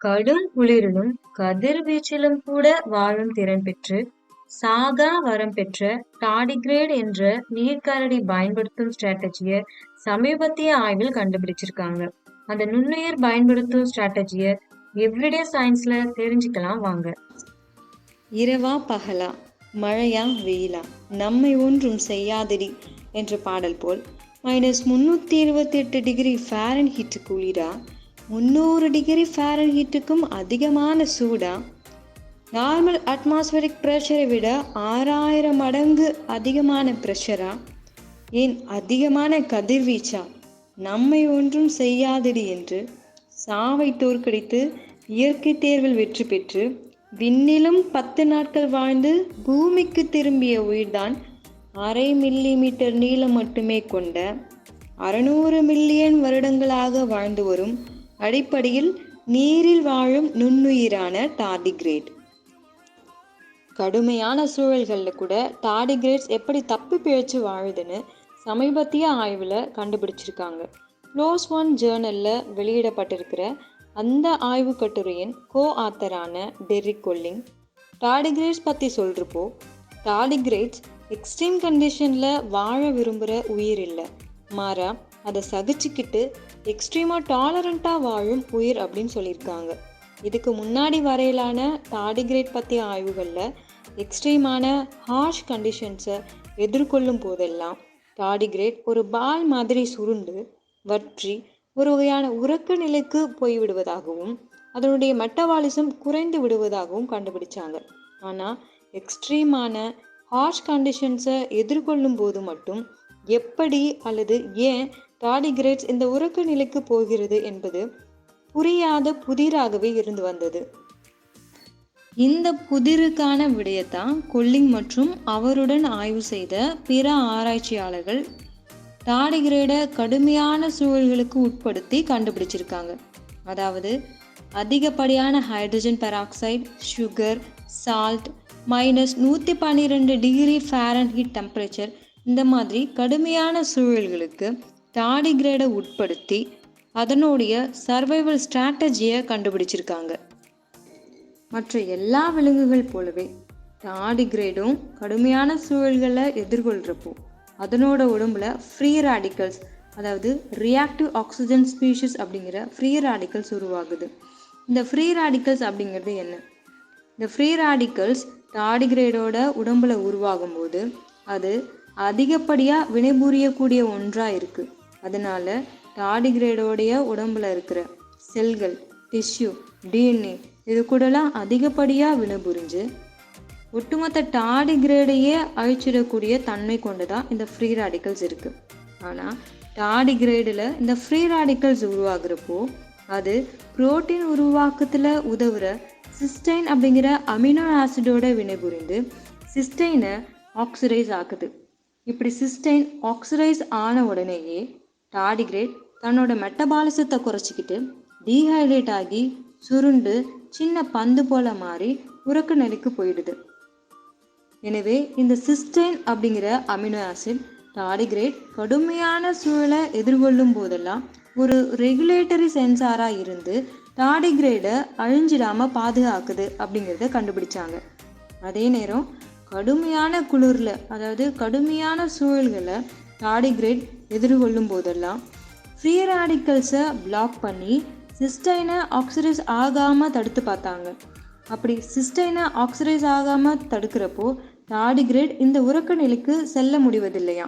கடும் குளிரிலும் கதிர்வீச்சிலும் கூட வாழும் திறன் பெற்று சாகா வரம் பெற்ற டாடிகிரேட் என்ற நீர்க்கரடி பயன்படுத்தும் ஸ்ட்ராட்டஜியை சமீபத்திய ஆய்வில் கண்டுபிடிச்சிருக்காங்க. அந்த நுண்ணுயிர் பயன்படுத்தும் ஸ்ட்ராட்டஜியை எவ்ரிடே சயின்ஸ்ல தெரிஞ்சுக்கலாம் வாங்க. இரவா பகலா மழையா வெயிலா நம்மை ஒன்றும் செய்யாதடி என்ற பாடல் போல் மைனஸ் முந்நூற்றி இருபத்தெட்டு டிகிரி ஃபேரன் ஹீட் குளிரா முந்நூறு டிகிரி ஃபேரன் ஹீட்டுக்கும் அதிகமான சூடாக நார்மல் அட்மாஸ்பரிக் ப்ரெஷரை விட ஆறாயிரம் மடங்கு அதிகமான ப்ரெஷரா? ஏன் அதிகமான கதிர்வீச்சா? நம்மை ஒன்றும் செய்யாதடி என்று சாவை தோற்கடித்து இயற்கை தேர்வில் வெற்றி பெற்று விண்ணிலும் பத்து நாட்கள் வாழ்ந்து பூமிக்கு திரும்பிய உயிர்தான் அரை மில்லி மீட்டர் நீளம் மட்டுமே கொண்ட அறுநூறு மில்லியன் வருடங்களாக வாழ்ந்து வரும் அடிப்படையில் நீரில் வாழும் நுண்ணுயிரான டார்டிகிரேட் கடுமையான சூழல்களில் கூட டார்டிகிரேட்ஸ் எப்படி தப்பி பிழைச்சு வாழுதுன்னு சமீபத்திய ஆய்வில் கண்டுபிடிச்சிருக்காங்க. க்ளோஸ் ஒன் ஜேர்னலில் வெளியிடப்பட்டிருக்கிற அந்த ஆய்வு கட்டுரையின் கோ ஆத்தரான டெரிக் கொல்லிங் டார்டிகிரேட்ஸ் பற்றி சொல்கிறப்போ டார்டிகிரேட்ஸ் எக்ஸ்ட்ரீம் கண்டிஷனில் வாழ விரும்புகிற உயிர் இல்லை. மாறா அதை சகிச்சுக்கிட்டு எக்ஸ்ட்ரீமாக டாலரண்ட்டாக வாழும் உயிர் அப்படின்னு சொல்லியிருக்காங்க. இதுக்கு முன்னாடி வரையிலான டாடிகிரேட் பற்றிய ஆய்வுகளில் எக்ஸ்ட்ரீமான ஹார்ஷ் கண்டிஷன்ஸை எதிர்கொள்ளும் போதெல்லாம் டாடிகிரேட் ஒரு பால் மாதிரி சுருண்டு வற்றி ஒரு வகையான உறக்க நிலைக்கு போய்விடுவதாகவும் அதனுடைய மெட்டபாலிசம் குறைந்து விடுவதாகவும் கண்டுபிடிச்சாங்க. ஆனால் எக்ஸ்ட்ரீமான ஹார்ஷ் கண்டிஷன்ஸை எதிர்கொள்ளும் போது மட்டும் எப்படி அல்லது ஏன் டாடிகிரேட்ஸ் இந்த உறக்க நிலைக்கு போகிறது என்பது புரியாத புதிராகவே இருந்து வந்தது. இந்த புதிருக்கான விடயத்தான் கொல்லிங் மற்றும் அவருடன் ஆய்வு செய்த பிற ஆராய்ச்சியாளர்கள் டாடிகிரேடை கடுமையான சூழல்களுக்கு உட்படுத்தி கண்டுபிடிச்சிருக்காங்க. அதாவது அதிகப்படியான hydrogen peroxide sugar salt minus நூற்றி பன்னிரெண்டு டிகிரி ஃபேரன்ஹீட் டெம்பரேச்சர் இந்த மாதிரி கடுமையான சூழல்களுக்கு தாடிகிரேடை உட்படுத்தி அதனுடைய சர்வைவல் ஸ்ட்ராட்டஜியை கண்டுபிடிச்சிருக்காங்க. மற்ற எல்லா விலங்குகள் போலவே தாடிகிரேடும் கடுமையான சூழல்களை எதிர்கொள்கிறப்போ அதனோட உடம்புல ஃப்ரீ ராடிக்கல்ஸ் அதாவது ரியாக்டிவ் ஆக்சிஜன் ஸ்பீஷிஸ் அப்படிங்கிற ஃப்ரீ ராடிக்கல்ஸ் உருவாகுது. இந்த ஃப்ரீ ராடிக்கல்ஸ் அப்படிங்கிறது என்ன? இந்த ஃப்ரீ ராடிக்கல்ஸ் டாடிகிரேடோட உடம்புல உருவாகும் போது அது அதிகப்படியாக வினைபுரியக்கூடிய ஒன்றாக இருக்குது அதனால டாடிகிரேடோடைய உடம்புல இருக்கிற செல்கள் டிஷ்யூ டிஎன்ஏ இது கூடலாம் அதிகப்படியாக வினைபுரிஞ்சு ஒட்டுமொத்த டாடிகிரேடையே அழிச்சிடக்கூடிய தன்மை கொண்டுதான் இந்த ஃப்ரீ ராடிக்கல்ஸ் இருக்குது ஆனால் டாடிகிரேடில் இந்த ஃப்ரீ ராடிக்கல்ஸ் உருவாகிறப்போ அது புரோட்டீன் உருவாக்கத்தில் உதவுற சிஸ்டைன் அப்படிங்கிற அமினோ ஆசிடோட வினைபுரிந்து சிஸ்டைனை ஆக்சிடைஸ் ஆக்குது. இப்படி சிஸ்டைன் ஆக்சிடைஸ் ஆன உடனேயே டாடிகிரேட் தன்னோட மெட்டபாலிசத்தை குறைச்சிக்கிட்டு டீஹைட்ரேட் ஆகி சுருண்டு சின்ன பந்து போல மாறி உறக்க நிலைக்கு போயிடுது. எனவே இந்த சிஸ்டைன் அப்படிங்கிற அமினோ ஆசிட் டாடிகிரேட் கடுமையான சூழலை எதிர்கொள்ளும் போதெல்லாம் ஒரு ரெகுலேட்டரி சென்சாராக இருந்து டாடிகிரேடை அழிஞ்சிடாமல் பாதுகாக்குது அப்படிங்கிறத கண்டுபிடிச்சாங்க. அதே நேரம் கடுமையான குளிரில் அதாவது கடுமையான சூழல்களை டாடிகிரேட் எதிர்கொள்ளும் போதெல்லாம் ஃப்ரீ ராடிக்கல்ஸை பிளாக் பண்ணி சிஸ்டைனை ஆக்சிடைஸ் ஆகாமல் தடுத்து பார்த்தாங்க. அப்படி சிஸ்டைனை ஆக்சிடைஸ் ஆகாமல் தடுக்கிறப்போ டாடிகிரேட் இந்த உறக்க நிலைக்கு செல்ல முடிவதில்லையா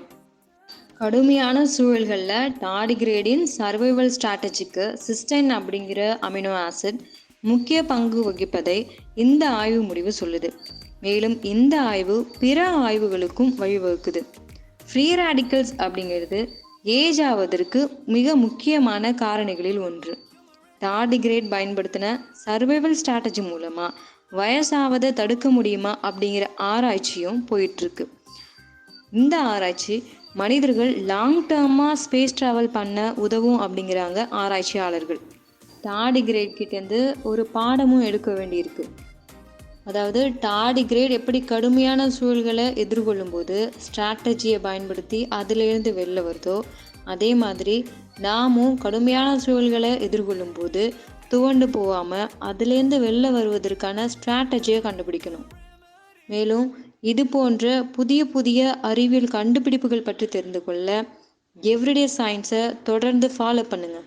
கடுமையான சூழல்களில் டாடிகிரேடின் சர்வைவல் ஸ்ட்ராட்டஜிக்கு சிஸ்டைன் அப்படிங்கிற அமினோ ஆசிட் முக்கிய பங்கு வகிப்பதை இந்த ஆய்வு முடிவு சொல்லுது. மேலும் இந்த ஆய்வு பிற ஆய்வுகளுக்கும் வழிவகுக்குது. ஃப்ரீ ராடிக்கல்ஸ் அப்படிங்கிறது ஏஜ் ஆவதற்கு மிக முக்கியமான காரணிகளில் ஒன்று. டார்டிகிரேட் பயன்படுத்தின சர்வைவல் ஸ்ட்ராட்டஜி மூலமாக வயசாவதை தடுக்க முடியுமா அப்படிங்கிற ஆராய்ச்சியும் போயிட்டுருக்கு. இந்த ஆராய்ச்சி மனிதர்கள் லாங் டேர்மாக ஸ்பேஸ் ட்ராவல் பண்ண உதவும் அப்படிங்கிறாங்க ஆராய்ச்சியாளர்கள். டார்டிகிரேட் கிட்டேருந்து ஒரு பாடமும் எடுக்க வேண்டியிருக்கு. அதாவது டார்டிகிரேட் எப்படி கடுமையான சூழல்களை எதிர்கொள்ளும் போது ஸ்ட்ராட்டஜியை பயன்படுத்தி அதிலிருந்து வெளில வருதோ அதே மாதிரி நாமும் கடுமையான சூழல்களை எதிர்கொள்ளும் போது துவண்டு போகாமல் அதுலேருந்து வெளில வருவதற்கான ஸ்ட்ராட்டஜியை கண்டுபிடிக்கணும். மேலும் இது போன்ற புதிய புதிய அறிவியல் கண்டுபிடிப்புகள் பற்றி தெரிந்து கொள்ள எவ்ரிடே சயின்ஸை தொடர்ந்து ஃபாலோ பண்ணுங்கள்